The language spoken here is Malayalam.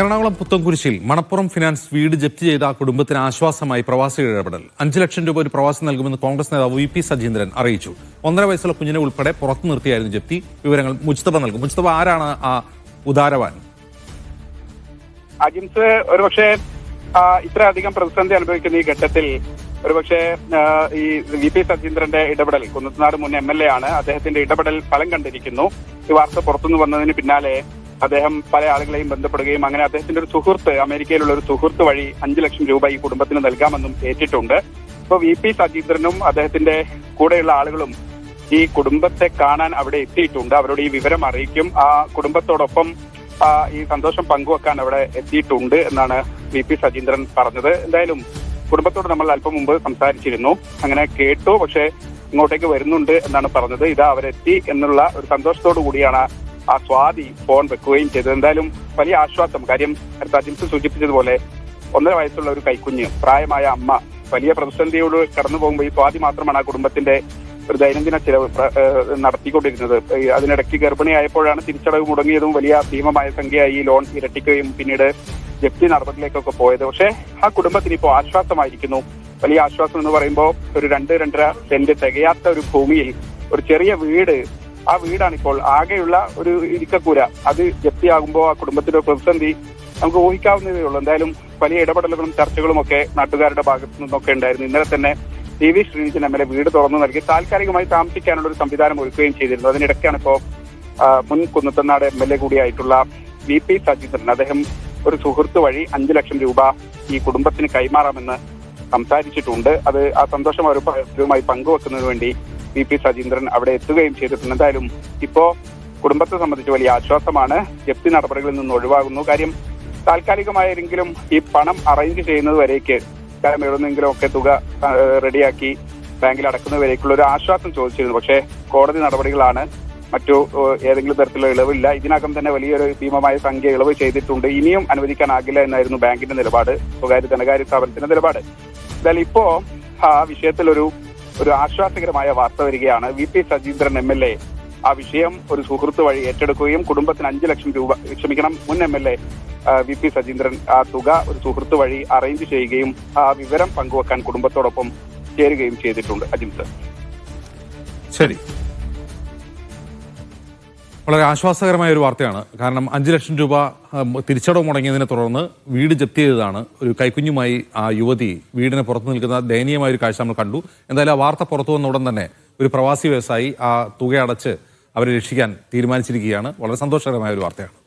എറണാകുളം പുത്തൻകുരിശിൽ മണപ്പുറം ഫിനാൻസ് വീട് ജപ്തി ചെയ്ത കുടുംബത്തിന് ആശ്വാസമായി പ്രവാസികളുടെ ഇടപെടൽ. അഞ്ചു ലക്ഷം രൂപ ഒരു പ്രവാസി നൽകുമെന്ന് കോൺഗ്രസ് നേതാവ് വി പി സജീന്ദ്രൻ അറിയിച്ചു. ഒന്നര വയസ്സുള്ള കുഞ്ഞിനെ ഉൾപ്പെടെ പുറത്തു നിർത്തിയായിരുന്നു ജപ്തി. വിവരങ്ങൾ മുജ്തബ നൽകും. മുജ്തബ ആരാണ് ആ ഉദാരവാൻ? അജിംസ് ഒരുപക്ഷെ ഇത്രയധികം പ്രതിസന്ധി അനുഭവിക്കുന്ന ഈ ഘട്ടത്തിൽ ഒരുപക്ഷെ ഈ വി പി സജീന്ദ്രന്റെ ഇടപെടൽ കുന്നത്തനാട് മുൻ എം എൽ എ ആണ് അദ്ദേഹത്തിന്റെ ഇടപെടൽ ഫലം കണ്ടിരിക്കുന്നു. ഈ വാർത്ത പുറത്തുനിന്ന് വന്നതിന് പിന്നാലെ അദ്ദേഹം പല ആളുകളെയും ബന്ധപ്പെടുകയും അങ്ങനെ അദ്ദേഹത്തിന്റെ ഒരു സുഹൃത്ത് അമേരിക്കയിലുള്ള ഒരു സുഹൃത്ത് വഴി അഞ്ചു ലക്ഷം രൂപ ഈ കുടുംബത്തിന് നൽകാമെന്നും ഏറ്റിട്ടുണ്ട്. ഇപ്പൊ വി പി സജീന്ദ്രനും അദ്ദേഹത്തിന്റെ കൂടെയുള്ള ആളുകളും ഈ കുടുംബത്തെ കാണാൻ അവിടെ എത്തിയിട്ടുണ്ട്. അവരോട് ഈ വിവരം അറിയിക്കും. ആ കുടുംബത്തോടൊപ്പം ഈ സന്തോഷം പങ്കുവെക്കാൻ അവിടെ എത്തിയിട്ടുണ്ട് എന്നാണ് വി പി സജീന്ദ്രൻ പറഞ്ഞത്. എന്തായാലും കുടുംബത്തോട് നമ്മൾ അല്പം മുമ്പ് സംസാരിച്ചിരുന്നു. അങ്ങനെ കേട്ടു. പക്ഷേ ഇങ്ങോട്ടേക്ക് വരുന്നുണ്ട് എന്നാണ് പറഞ്ഞത്. ഇതാ അവരെത്തി എന്നുള്ള ഒരു സന്തോഷത്തോടു കൂടിയാണ് ആ സ്വാതി ഫോൺ വെക്കുകയും ചെയ്തു. എന്തായാലും വലിയ ആശ്വാസം. കാര്യം അജിംസ് സൂചിപ്പിച്ചതുപോലെ ഒന്നര വയസ്സുള്ള ഒരു കൈക്കുഞ്ഞ് പ്രായമായ അമ്മ വലിയ പ്രതിസന്ധിയോട് കടന്നു പോകുമ്പോൾ ഈ സ്വാതി മാത്രമാണ് ആ കുടുംബത്തിന്റെ ഒരു ദൈനംദിന ചിലവ് നടത്തിക്കൊണ്ടിരുന്നത്. അതിനിടയ്ക്ക് ഗർഭിണിയായപ്പോഴാണ് തിരിച്ചടവ് മുടങ്ങിയതും വലിയ ഭീമമായ സംഖ്യയായി ഈ ലോൺ ഇരട്ടിക്കുകയും പിന്നീട് ജപ്തി നടപടിയിലേക്കൊക്കെ പോയത്. പക്ഷേ ആ കുടുംബത്തിന് ഇപ്പോൾ ആശ്വാസമായിരിക്കുന്നു. വലിയ ആശ്വാസം എന്ന് പറയുമ്പോൾ ഒരു രണ്ട് രണ്ടര സെന്റ് തികയാത്ത ഒരു ഭൂമിയിൽ ഒരു ചെറിയ വീട് ആ വീടാണ് ഇപ്പോൾ ആകെയുള്ള ഒരു ഇരിക്കക്കൂര. അത് ജപ്തിയാകുമ്പോൾ ആ കുടുംബത്തിന്റെ പ്രതിസന്ധി നമുക്ക് ഊഹിക്കാവുന്നതേ ഉള്ളൂ. എന്തായാലും വലിയ ഇടപെടലുകളും ചർച്ചകളും ഒക്കെ നാട്ടുകാരുടെ ഭാഗത്തു നിന്നൊക്കെ ഉണ്ടായിരുന്നു. ഇന്നലെ തന്നെ T V Srinijan M L A വീട് തുറന്നു നൽകി. താൽക്കാലികമായി താമസിക്കാനുള്ള ഒരു സംവിധാനം ഒരുക്കുകയും ചെയ്തിരുന്നു. അതിനിടയ്ക്കാണ് ഇപ്പോൾ മുൻ കുന്നത്തനാട് എം എൽ എ കൂടിയായിട്ടുള്ള വി പി സജീന്ദ്രൻ അദ്ദേഹം ഒരു സുഹൃത്ത് വഴി അഞ്ചു ലക്ഷം രൂപ ഈ കുടുംബത്തിന് കൈമാറാമെന്ന് സംസാരിച്ചിട്ടുണ്ട്. അത് ആ സന്തോഷം അവരുമായി പങ്കുവെക്കുന്നതിന് വേണ്ടി വി പി സജീന്ദ്രൻ അവിടെ എത്തുകയും ചെയ്തിട്ടുണ്ട്. എന്തായാലും ഇപ്പോ കുടുംബത്തെ സംബന്ധിച്ച് വലിയ ആശ്വാസമാണ്. ജപ്തി നടപടികളിൽ നിന്ന് ഒഴിവാകുന്നു. കാര്യം താൽക്കാലികമായെങ്കിലും ഈ പണം അറേഞ്ച് ചെയ്യുന്നത് വരേക്ക് കാരണം എഴുതുന്നെങ്കിലും ഒക്കെ തുക റെഡിയാക്കി ബാങ്കിൽ അടക്കുന്നവരേക്കുള്ള ഒരു ആശ്വാസം ചോദിച്ചിരുന്നു. പക്ഷേ കോടതി നടപടികളാണ്. മറ്റു ഏതെങ്കിലും തരത്തിലുള്ള ഇളവില്ല. ഇതിനകം തന്നെ വലിയൊരു ഭീമമായ സംഖ്യ ഇളവ് ചെയ്തിട്ടുണ്ട്. ഇനിയും അനുവദിക്കാനാകില്ല എന്നായിരുന്നു ബാങ്കിന്റെ നിലപാട്. സ്വകാര്യ ധനകാര്യ സ്ഥാപനത്തിന്റെ നിലപാട്. എന്തായാലും ഇപ്പോ ആ വിഷയത്തിൽ ഒരു ഒരു ആശ്വാസകരമായ വാർത്ത വരികയാണ്. V P Sajeendran M L A. ആ വിഷയം ഒരു സുഹൃത്ത് വഴി ഏറ്റെടുക്കുകയും കുടുംബത്തിന് അഞ്ചു ലക്ഷം രൂപ ക്ഷമിക്കണം മുൻ M L A V P Sajeendran ആ തുക ഒരു സുഹൃത്ത് വഴി അറേഞ്ച് ചെയ്യുകയും ആ വിവരം പങ്കുവെക്കാൻ കുടുംബത്തോടൊപ്പം ചേരുകയും ചെയ്തിട്ടുണ്ട്. അജിംസ് ശരി. വളരെ ആശ്വാസകരമായ ഒരു വാർത്തയാണ്. കാരണം അഞ്ചു ലക്ഷം രൂപ തിരിച്ചടവ് മുടങ്ങിയതിനെ തുടർന്ന് വീട് ജപ്തി ചെയ്തതാണ് ഒരു കൈക്കുഞ്ഞുമായി ആ യുവതി വീടിന് പുറത്ത് നിൽക്കുന്ന ദയനീയമായ ഒരു കാഴ്ച നമ്മൾ കണ്ടു. എന്തായാലും ആ വാർത്ത പുറത്തു വന്ന ഉടൻ തന്നെ ഒരു പ്രവാസി വ്യവസായി ആ തുക അടച്ച് അവരെ രക്ഷിക്കാൻ തീരുമാനിച്ചിരിക്കുകയാണ്. വളരെ സന്തോഷകരമായ ഒരു വാർത്തയാണ്.